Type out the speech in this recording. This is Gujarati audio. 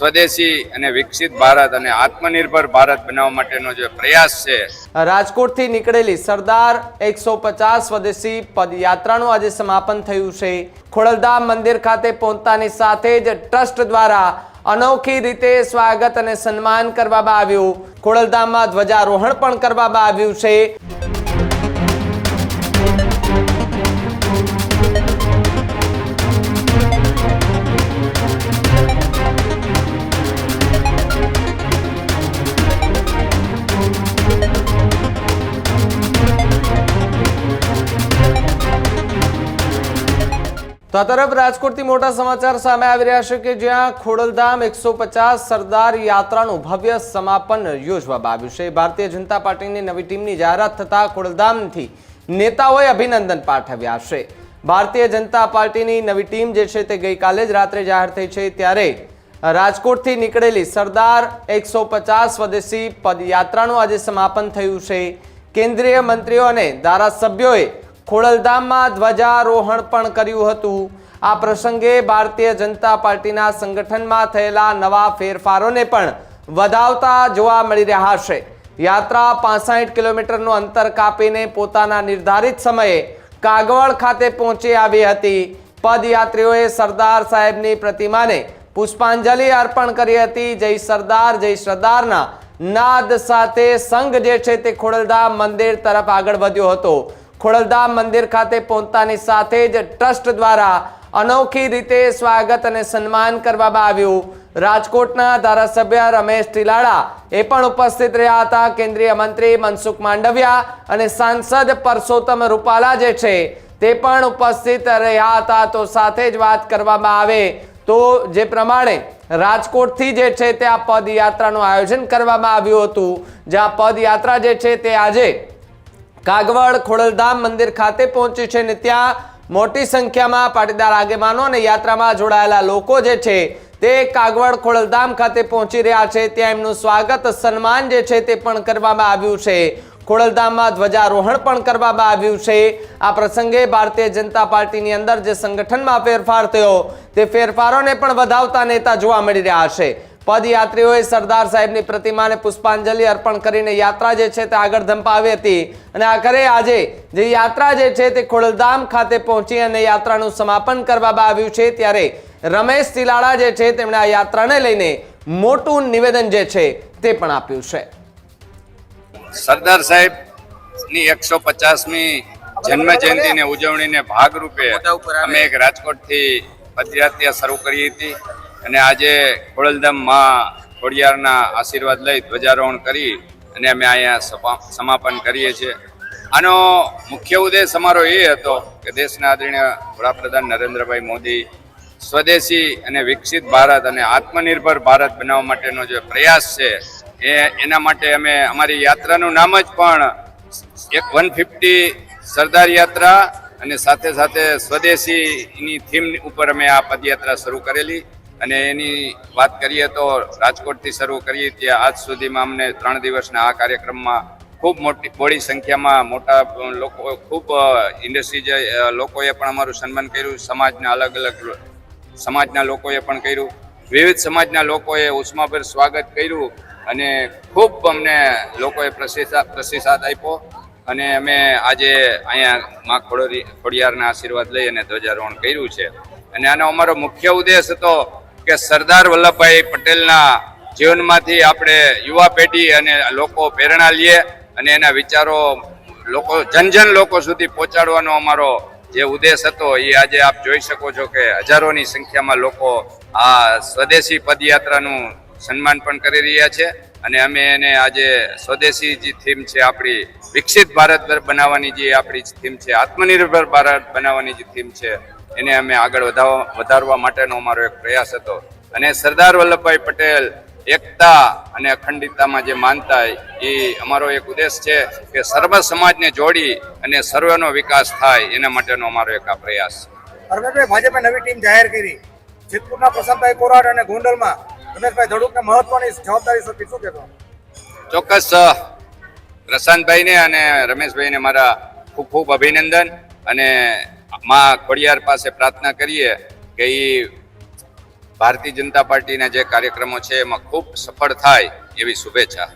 સ્વદેશી અને વિકસિત ભારત અને આત્મનિર્ભર ભારત બનાવવા માટેનો જે પ્રયાસ છે. રાજકોટથી નીકળેલી સરદાર એકસો પચાસ સ્વદેશી પદયાત્રાનું આજે સમાપન થયું છે. ખોડલધામ મંદિર ખાતે પહોંચતાની સાથે જ ટ્રસ્ટ દ્વારા અનોખી રીતે સ્વાગત અને સન્માન કરવામાં આવ્યું. ખોડલધામમાં ધ્વજારોહણ પણ કરવામાં આવ્યું છે. તો આ તરફ રાજકોટથી મોટા સમાચાર સામે આવી રહ્યા છે કે જ્યાં ખોડલધામ એકસો પચાસ સરદાર યાત્રાનું ભવ્ય સમાપન યોજવામાં આવ્યું છે. ભારતીય જનતા પાર્ટીની નવી ટીમની જાહેરાત થતા ખોડલધામથી નેતાઓએ અભિનંદન પાઠવ્યા છે. ભારતીય જનતા પાર્ટીની નવી ટીમ જે છે તે ગઈકાલે જ રાત્રે જાહેર થઈ છે. ત્યારે રાજકોટથી નીકળેલી સરદાર એકસો પચાસ સ્વદેશી પદયાત્રાનું આજે સમાપન થયું છે. કેન્દ્રીય મંત્રીઓ અને ધારાસભ્યોએ ખોડલધામમાં ધ્વજારોહણ પણ કર્યું હતું. આ પ્રસંગે ભારતીય જનતા પાર્ટીના સંગઠનમાં થયેલા નવા ફેરફારોને પણ વધાવતા જોવા મળી રહ્યા છે. યાત્રા પાસઠ કિલોમીટરનું અંતર કાપીને પોતાના નિર્ધારિત સમયે કાગવડ ખાતે પહોંચી આવી હતી. પદયાત્રીઓએ સરદાર સાહેબની પ્રતિમાને પુષ્પાંજલિ અર્પણ કરી હતી. જય સરદાર, જય સરદારના નાદ સાથે સંઘ જે છે તે ખોડલધામ મંદિર તરફ આગળ વધ્યો હતો. ખોડલધામ મંદિર ખાતે પહોંચતાની સાથે જ ટ્રસ્ટ દ્વારા અનોખી રીતે સ્વાગત અને સન્માન કરવામાં આવ્યું. રાજકોટના ધારાસભ્ય રમેશ ટીલાડા એ પણ ઉપસ્થિત રહ્યા હતા. કેન્દ્રીય મંત્રી મનસુખ માંડવિયા અને સાંસદ પરસોત્તમ રૂપાલા જે છે તે પણ ઉપસ્થિત રહ્યા હતા. તો સાથે જ વાત કરવામાં આવે તો જે પ્રમાણે રાજકોટથી જે છે તે આ પદયાત્રાનું આયોજન કરવામાં આવ્યું હતું. જ્યાં પદયાત્રા જે છે તે આજે કાગવડ ખોડલધામ મંદિર ખાતે પહોંચ્યું છે ને ત્યાં મોટી સંખ્યામાં પાટીદાર આગેવાનો અને યાત્રામાં જોડાયેલા લોકો જે છે તે કાગવડ ખોડલધામ ખાતે પહોંચી રહ્યા છે. ત્યાં એમનું સ્વાગત, સન્માન જે છે તે પણ કરવામાં આવ્યું છે. ખોડલધામમાં ધ્વજારોહણ પણ કરવામાં આવ્યું છે. આ પ્રસંગે ભારતીય જનતા પાર્ટીની અંદર જે સંગઠનમાં ફેરફાર થયો, તે ફેરફારોને પણ વધાવતા નેતા જોવા મળી રહ્યા છે. પદયાત્રીઓએ સરદાર સાહેબની પ્રતિમાને પુષ્પાંજલિ અર્પણ કરીને યાત્રા જે છે તે આગળ ધંપાવી હતી. અને આખરે આજે જે યાત્રા જે છે તે ખોડલધામ ખાતે પહોંચી અને યાત્રાનું સમાપન કરવામાં આવ્યું છે ત્યારે રમેશ તિલાડા જે છે તેમણે આ યાત્રાને લઈને મોટું નિવેદન જે છે તે પણ આપ્યું છે. સરદાર સાહેબની એકસો પચાસમી જન્મ જયંતિની ઉજવણીને ભાગરૂપે અમે એક રાજકોટથી પદયાત્રા શરૂ કરી હતી. અને આજે ખોડલધામમાં ખોડિયારના આશીર્વાદ લઈ ધ્વજારોહણ કરી અને અમે અહીંયા સમાપન કરીએ છીએ. આનો મુખ્ય ઉદ્દેશ અમારો એ હતો કે દેશના આદરણીય વડાપ્રધાન નરેન્દ્રભાઈ મોદી સ્વદેશી અને વિકસિત ભારત અને આત્મનિર્ભર ભારત બનાવવા માટેનો જે પ્રયાસ છે, એ એના માટે અમે અમારી યાત્રાનું નામ જ પણ એક વન ફિફ્ટી સરદાર યાત્રા અને સાથે સાથે સ્વદેશીની થીમ ઉપર અમે આ પદયાત્રા શરૂ કરેલી. અને એની વાત કરીએ તો રાજકોટથી શરૂ કરીએ ત્યાં આજ સુધીમાં અમને ત્રણ દિવસના આ કાર્યક્રમમાં ખૂબ મોટી, બોડી સંખ્યામાં મોટા લોકો, ખૂબ ઇન્ડસ્ટ્રી લોકોએ પણ અમારું સન્માન કર્યું, સમાજના અલગ અલગ સમાજના લોકોએ પણ કર્યું, વિવિધ સમાજના લોકોએ ઉષ્માભેર સ્વાગત કર્યું અને ખૂબ અમને લોકોએ પ્રતિસાદ પ્રતિસાદ આપ્યો અને અમે આજે અહીંયા મા ખોડિયારના આશીર્વાદ લઈ અને ધ્વજારોહણ કર્યું છે. અને આનો અમારો મુખ્ય ઉદ્દેશ હતો કે સરદાર વલ્લભભાઈ પટેલના જીવનમાંથી આપણે યુવા પેઢી અને લોકો પ્રેરણા લઈએ અને એના વિચારો લોકો, જન જન લોકો સુધી પહોંચાડવાનો અમારો જે ઉદ્દેશ હતો, એ આજે આપ જોઈ શકો છો કે હજારોની સંખ્યામાં લોકો આ સ્વદેશી પદયાત્રાનું સન્માન પણ કરી રહ્યા છે. અને અમે એને આજે સ્વદેશી જે થીમ છે આપણી, વિકસિત ભારત બનાવવાની જે આપણી થીમ છે, આત્મનિર્ભર ભારત બનાવવાની જે થીમ છે, એને અમે આગળ વધારવા વધારવા માટેનો અમારો એક પ્રયાસ હતો. અને સરદાર વલ્લભભાઈ પટેલ એકતા અને અખંડિતતામાં જે માનતા એ અમારો એક ઉદ્દેશ છે કે સર્વ સમાજને જોડી અને સર્વનો વિકાસ થાય, એના માટેનો અમારો એક આ પ્રયાસ. છે ભાજપે નવી ટીમ જાહેર કરી. જેતપુરના પ્રશાંતભાઈ કોરાટ અને ગોંડલમાં રમેશભાઈ ધડુકને મહત્વની જવાબદારી સોંપી શું કહેતો ચોક્કસ પ્રશાંતભાઈને અને રમેશભાઈને મારા ખૂબ ખૂબ અભિનંદન અને મા ખોડિયાર પાસે પ્રાર્થના કરીએ કે એ ભારતીય જનતા પાર્ટીના જે કાર્યક્રમો છે, એમાં ખૂબ સફળ થાય એવી શુભેચ્છા.